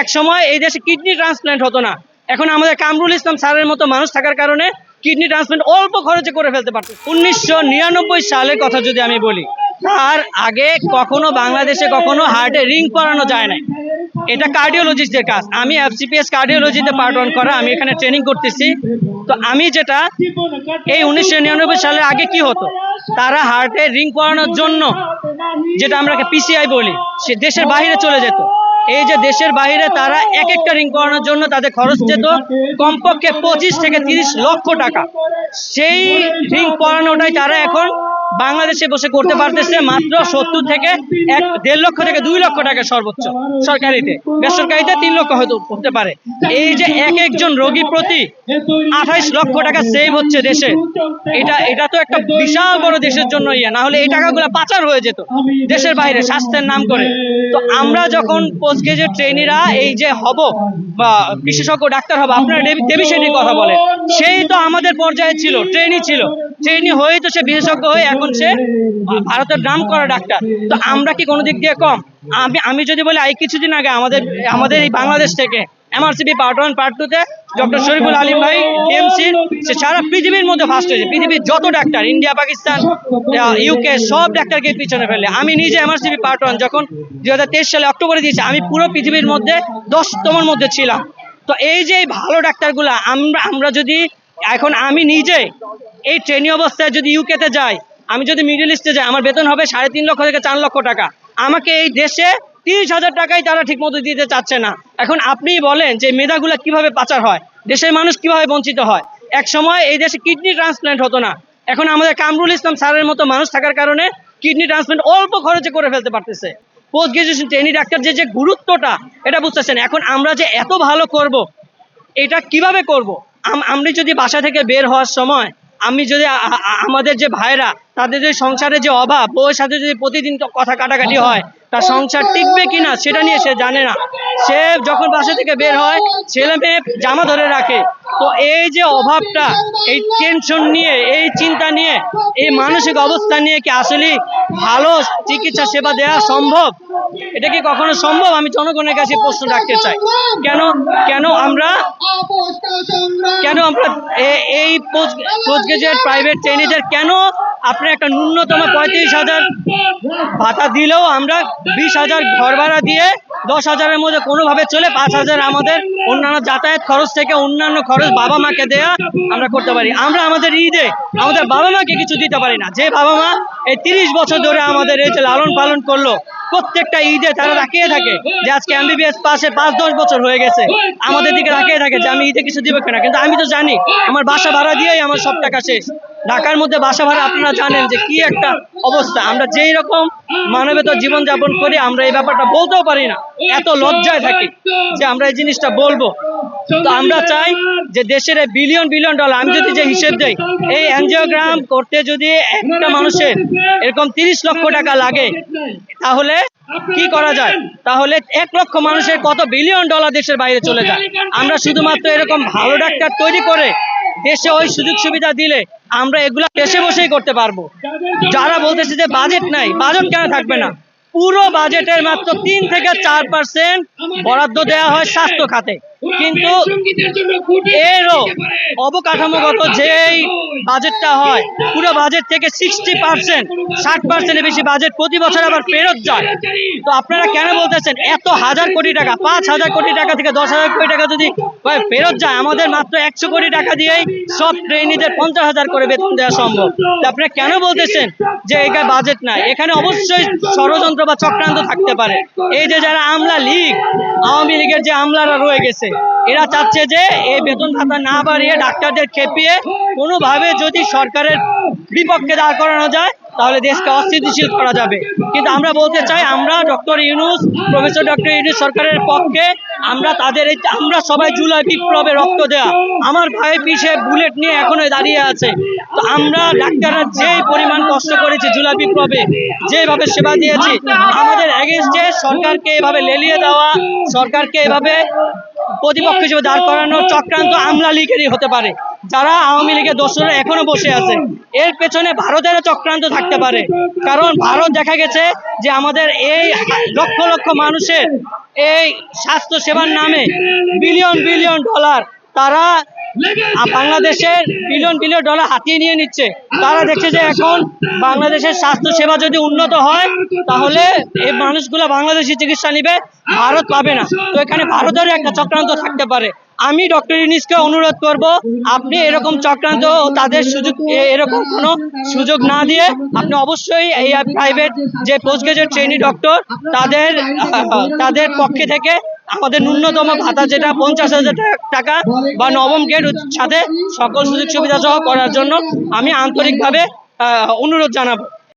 এক সময় এই দেশে কিডনি ট্রান্সপ্ল্যান্ট হতো না। এখন আমাদের কামরুল ইসলাম স্যারের মতো মানুষ থাকার কারণে কিডনি ট্রান্সপ্ল্যান্ট অল্প খরচে করে ফেলতে পারতো। উনিশশো সালের কথা যদি আমি বলি, তার আগে কখনো বাংলাদেশে কখনো হার্টে রিং পরানো যায় না এটা কার্ডিওলজিস্টদের কাজ। আমি এফসিপিএস কার্ডিওলজিতে পার্ট অন করা, আমি এখানে ট্রেনিং করতেছি। তো আমি যেটা, এই উনিশশো নিরানব্বই সালের আগে কি হতো? তারা হার্টে রিং পরানোর জন্য, যেটা আমরা পিসিআই বলি, সে দেশের বাইরে চলে যেত। এই যে দেশের বাইরে তারা এক একটা রিং করানোর জন্য তাদের খরচ যেত কমপক্ষে পঁচিশ থেকে তিরিশ লক্ষ টাকা। সেই রিং পরানোটাই তারা এখন বাংলাদেশে বসে করতে পারতেছে মাত্র সত্তর থেকে এক দেড় লক্ষ থেকে দুই লক্ষ টাকা সর্বোচ্চ সরকারিতে। বেসরকারিতে তিন লক্ষ হয়তো হতে পারে। এই যে এক একজন রোগী প্রতি আঠাইশ লক্ষ টাকা সেভ হচ্ছে দেশে, এটা এটা তো একটা বিশাল বড় দেশের জন্য ইয়ে। না হলে এই টাকাগুলো পাচার হয়ে যেত দেশের বাইরে স্বাস্থ্যের নাম করে। তো আমরা যখন পোস্ট গ্রাজুয়েট ট্রেনিরা এই যে হব বা বিশেষজ্ঞ, ডাক্তার হব, আপনারা দেবিসেটির কথা বলেন, সেই তো আমাদের পর্যায়ে ছিল ট্রেনি ছিল। ট্রেনি হয়ে তো সে বিশেষজ্ঞ হয়ে এখন সে ভারতের নাম করা ডাক্তার। তো আমরা কি কোনো দিক দিয়ে কম? আমি আমি যদি বলি এই কিছুদিন আগে আমাদের আমাদের এই বাংলাদেশ থেকে এমআরসিপি পার্ট ওয়ান, পার্ট টুতে ডক্টর শরীফুল আলিম ভাই এমসি সে সারা পৃথিবীর মধ্যে ফার্স্ট হয়েছে। পৃথিবীর যত ডাক্তার, ইন্ডিয়া, পাকিস্তান ইউকে সব ডাক্তারকে পিছনে ফেলে। আমি নিজে এমআরসিপি পার্ট ওয়ান যখন দুই হাজার তেইশ সালে অক্টোবরে দিয়েছি, আমি পুরো পৃথিবীর মধ্যে দশতমের মধ্যে ছিলাম। তো এই যে ভালো ডাক্তারগুলা, আমরা আমরা যদি এখন আমি নিজে এই ট্রেনিং অবস্থায় যদি ইউকেতে যাই, আমি যদি মিডল ইস্টে যাই, আমার বেতন হবে সাড়ে তিন লক্ষ থেকে চার লক্ষ টাকা। আমাকে এই দেশে তিরিশ হাজার টাকাই তারা ঠিক মতো দিতে চাচ্ছে না। এখন আপনি বলেন যে মেধাগুলো কীভাবে পাচার হয়, দেশের মানুষ কীভাবে বঞ্চিত হয়। এক সময় এই দেশে কিডনি ট্রান্সপ্ল্যান্ট হতো না। এখন আমাদের কামরুল ইসলাম স্যারের মতো মানুষ থাকার কারণে কিডনি ট্রান্সপ্ল্যান্ট অল্প খরচে করে ফেলতে পারতেছে। পোস্ট গ্রাজুয়েশন ট্রেনি ডাক্তার যে যে গুরুত্বটা, এটা বুঝতেছেন। এখন আমরা যে এত ভালো করব, এটা কীভাবে করব? আমরা যদি বাসা থেকে বের হওয়ার সময়, আমি যদি আমাদের যে ভাইরা তাদের যে সংসারে যে অভাব ওর সাথে যদি প্রতিদিন কথা কাটাকাটি হয়, তার সংসার টিকবে কিনা সেটা নিয়ে সে জানে না। সে যখন বাসা থেকে বের হয়, ছেলে মেয়ে জামা ধরে রাখে তো এই যে অভাবটা, এই টেনশন নিয়ে, এই চিন্তা নিয়ে, এই মানসিক অবস্থা নিয়ে কি আসলে ভালো চিকিৎসা সেবা দেওয়া সম্ভব? এটা কি কখনো সম্ভব? আমি জনগণের কাছে প্রশ্ন রাখতে চাই। কেন কেন আমরা কেন আমরা এই পোস্ট পোস্ট গ্রাজুয়েট প্রাইভেট ট্রেনিদের কেন আপনি একটা ন্যূনতম পঁয়ত্রিশ হাজার ভাতা দিলেও আমরা বিশ হাজার ঘর ভাড়া দিয়ে দশ হাজারের মধ্যে কোনোভাবে চলে পাঁচ হাজার আমাদের অন্যান্য যাতায়াত খরচ থেকে অন্যান্য খরচ বাবা মাকে দেয়া আমরা করতে পারি। আমরা আমাদের ঈদে আমাদের বাবা মাকে কিছু দিতে পারি না। যে বাবা মা এই তিরিশ বছর ধরে আমাদের এই যে লালন পালন করল প্রত্যেকটা ঈদে তারা রাখিয়ে থাকে যে আজকে এমবিবিএস পাশে পাঁচ, দশ বছর হয়ে গেছে। আমাদের দিকে রাখিয়ে থাকে যে আমি ঈদে কিছু দিব কিনা। কিন্তু আমি তো জানি, আমার বাসা ভাড়া দিয়েই আমার সব টাকা শেষ। ঢাকার মধ্যে বাসা ভাড়া আপনারা জানেন যে কি একটা অবস্থা। আমরা যেই রকম মানবেতর জীবনযাপন করি, আমরা এই ব্যাপারটা বলতেও পারি না। এত লজ্জায় থাকি যে আমরা এই জিনিসটা বলব। তো আমরা চাই যে দেশের বিলিয়ন বিলিয়ন ডলার আমি যদি যে হিসেব দেই এই এনজিওগ্রাম করতে যদি একটা মানুষের এরকম তিরিশ লক্ষ টাকা লাগে তাহলে কি করা যায়? তাহলে এক লক্ষ মানুষের কত বিলিয়ন ডলার দেশের বাইরে চলে যায়? আমরা শুধুমাত্র এরকম ভালো ডাক্তার তৈরি করে দেশে ওই সুযোগ সুবিধা দিলে আমরা এগুলা দেশে বসেই করতে পারব। যারা বলতেছে যে বাজেট নাই বাজেট কেন থাকবে না? পুরো বাজেটের মাত্র তিন থেকে চার পার্সেন্ট বরাদ্দ দেওয়া হয় স্বাস্থ্য খাতে। কিন্তু এরও অবকাঠামোগত যেই বাজেটটা হয়, পুরো বাজেট থেকে সিক্সটি পার্সেন্ট ষাট পার্সেন্টের বেশি বাজেট প্রতি বছর আবার ফেরত যায়। তো আপনারা কেন বলতেছেন, এত হাজার কোটি টাকা, পাঁচ হাজার কোটি টাকা থেকে দশ হাজার কোটি টাকা যদি ফেরত যায়, আমাদের মাত্র একশো কোটি টাকা দিয়েই সব ট্রেনিদের পঞ্চাশ হাজার করে বেতন দেওয়া সম্ভব। আপনারা কেন বলতেছেন যে এখানে বাজেট নাই? এখানে অবশ্যই ষড়যন্ত্র বা চক্রান্ত থাকতে পারে। এই যে যারা আমলা লীগ, আওয়ামী লীগের যে আমলারা রয়ে গেছে, এরা চাচ্ছে যে এই বেতন ভাতা না বাড়িয়ে ডাক্তারদের খেপিয়ে কোনোভাবে যদি সরকারের বিপক্ষে দাঁড় করানো যায়, তাহলে দেশকে অস্থিতিশীল করা যাবে। কিন্তু আমরা বলতে চাই, আমরা doctor Yunus, professor doctor Yunus সরকারের পক্ষে, আমরা তাদের এই আমরা সবাই জুলাই বিপ্লবে রক্ত দেয়া। আমার ভাই পিছে বুলেট নিয়ে এখনও দাঁড়িয়ে আছে। তো আমরা ডাক্তাররা যে পরিমাণ কষ্ট করেছি জুলাই বিপ্লবে, যেভাবে সেবা দিয়েছি, আমাদের এগেনস্টে সরকারকে এভাবে লেলিয়ে দেওয়া, সরকারকে এভাবে প্রতিপক্ষ হিসেবে দাঁড় করানোর চক্রান্ত আমলা লীগেরই হতে পারে। যারা আওয়ামী লীগের দোষরা এখনও বসে আছে। এর পেছনে ভারতেরও চক্রান্ত থাকতে পারে। কারণ ভারত দেখা গেছে যে আমাদের এই লক্ষ লক্ষ মানুষের এই স্বাস্থ্য সেবার নামে বিলিয়ন বিলিয়ন ডলার তারা বাংলাদেশের বিলিয়ন বিলিয়ন ডলার হাতিয়ে নিয়ে নিচ্ছে। তারা দেখছে যে এখন বাংলাদেশের স্বাস্থ্য সেবা যদি উন্নত হয় তাহলে এই মানুষগুলো বাংলাদেশি চিকিৎসা নিবে ভারত পাবে না। তো এখানে ভারতেরও একটা চক্রান্ত থাকতে পারে। আমি ডক্টর ইউনিসকে অনুরোধ করব আপনি এরকম চক্রান্ত তাদের সুযোগ এরকম কোনো সুযোগ না দিয়ে আপনি অবশ্যই এই প্রাইভেট যে পোস্ট গ্রাজুয়েট ট্রেনি ডক্টর তাদের তাদের পক্ষে থেকে আমাদের ন্যূনতম ভাতা যেটা পঞ্চাশ হাজার টাকা বা নবম গেট সাথে সকল সুযোগ সুবিধা সহ করার জন্য আমি আন্তরিকভাবে অনুরোধ জানাব।